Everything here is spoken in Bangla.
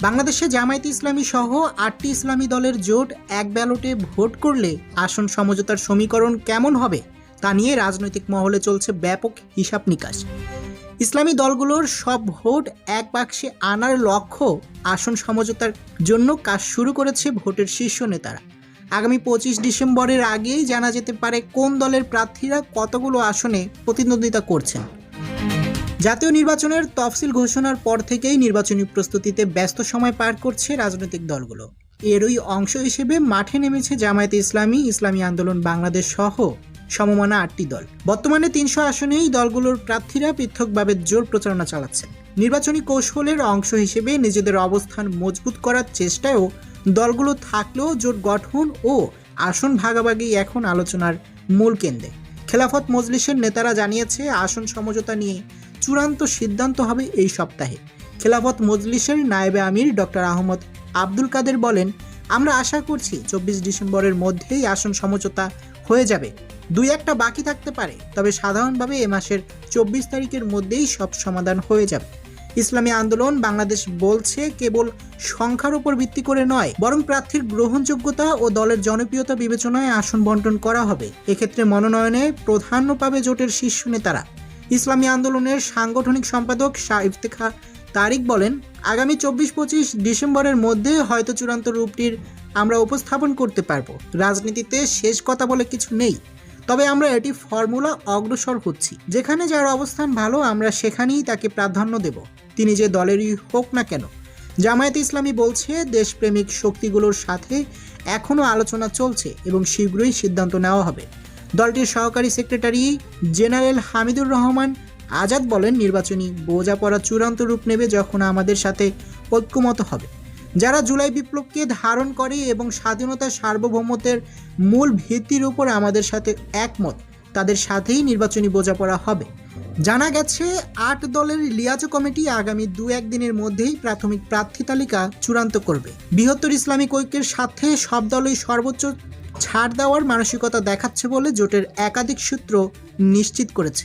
বাংলাদেশে জামায়াতে ইসলামী সহ আটটি ইসলামী দলের জোট এক ব্যালটে ভোট করলে আসন সমঝোতার সমীকরণ কেমন হবে তা নিয়ে রাজনৈতিক মহলে চলছে ব্যাপক হিসাব নিকাশ। ইসলামী দলগুলোর সব ভোট এক বাক্সে আনার লক্ষ্য আসন সমঝোতার জন্য কাজ শুরু করেছে ভোটের শীর্ষ নেতারা। আগামী পঁচিশ ডিসেম্বরের আগেই জানা যেতে পারে কোন দলের প্রার্থীরা কতগুলো আসনে প্রতিদ্বন্দ্বিতা করছেন। জাতীয় নির্বাচনের তফসিল ঘোষণার পর থেকেই নির্বাচনী প্রস্তুতিতে ব্যস্ত সময় পার করছে রাজনৈতিক দলগুলো। এরই অংশ হিসেবে মাঠে নেমেছে জামায়াতে ইসলামী ইসলামী আন্দোলন বাংলাদেশ সহ সমমানা আটটি দল। বর্তমানে তিনশো আসনেই দলগুলোর প্রার্থীরা পৃথকভাবে জোর প্রচারণা চালাচ্ছেন। নির্বাচনী কৌশলের অংশ হিসেবে নিজেদের অবস্থান মজবুত করার চেষ্টায়ও দলগুলো থাকলেও জোট গঠন ও আসন ভাগাভাগি এখন আলোচনার মূল কেন্দ্রে। খেলাফত মজলিসের নেতারা জানিয়েছে, আসন সমঝোতা নিয়ে চূড়ান্ত সিদ্ধান্ত হবে এই সপ্তাহে। খেলাফত মজলিসের নায়েবে আমির ডক্টর আহমদ আব্দুল কাদের বলেন, আমরা আশা করছি চব্বিশ ডিসেম্বরের মধ্যেই আসন সমঝোতা হয়ে যাবে। দুই একটা বাকি থাকতে পারে, তবে সাধারণভাবে এ মাসের চব্বিশ তারিখের মধ্যেই সব সমাধান হয়ে যাবে। ইসলামী আন্দোলন বাংলাদেশ বলছে কেবল সংখ্যার উপর ভিত্তি করে নয়, বরং প্রার্থীর গ্রহণযোগ্যতা ও দলের জনপ্রিয়তা বিবেচনায় আসন বন্টন করা হবে। এক্ষেত্রে মনোনয়নে প্রাধান্য পাবে জোটের শীর্ষ নেতারা। ইসলামী আন্দোলনের সাংগঠনিক সম্পাদক শাহ ইফতেখা তারিক বলেন, আগামী চব্বিশ পঁচিশ ডিসেম্বরের মধ্যে হয়তো চূড়ান্ত রূপটির আমরা উপস্থাপন করতে পারব। রাজনীতিতে শেষ কথা বলে কিছু নেই। তবে আমরা এটি ফর্মুলা অগ্রসর হচ্ছি। যেখানে যার অবস্থান ভালো, আমরা সেখানেই তাকে প্রাধান্য দেব। তিনি যে দলেরই হোক না কেন। জামায়াত ইসলামী বলছে, দেশপ্রেমিক শক্তিগুলোর সাথে এখনও আলোচনা চলছে এবং শীঘ্রই সিদ্ধান্ত নেওয়া হবে। দলটির সহকারী সেক্রেটারি জেনারেল হামিদুর রহমান আজাদ বলেন, নির্বাচনী বোঝাপড়া চূড়ান্ত রূপ নেবে যখন আমাদের সাথে ঐক্যমত হবে। যারা জুলাই বিপ্লবকে ধারণ করে এবং স্বাধীনতা সার্বভৌমত্বের মূল ভিত্তির উপর আমাদের সাথে একমত, তাদের সাথেই নির্বাচনী বোঝাপড়া হবে। জানা গেছে, আট দলের লিয়াজো কমিটি আগামী দু একদিনের মধ্যেই প্রাথমিক প্রার্থী তালিকা চূড়ান্ত করবে। বৃহত্তর ইসলামিক ঐক্যের সাথে সব দলই সর্বোচ্চ ছাড় দেওয়ার মানসিকতা দেখাচ্ছে বলে জোটের একাধিক সূত্র নিশ্চিত করেছে।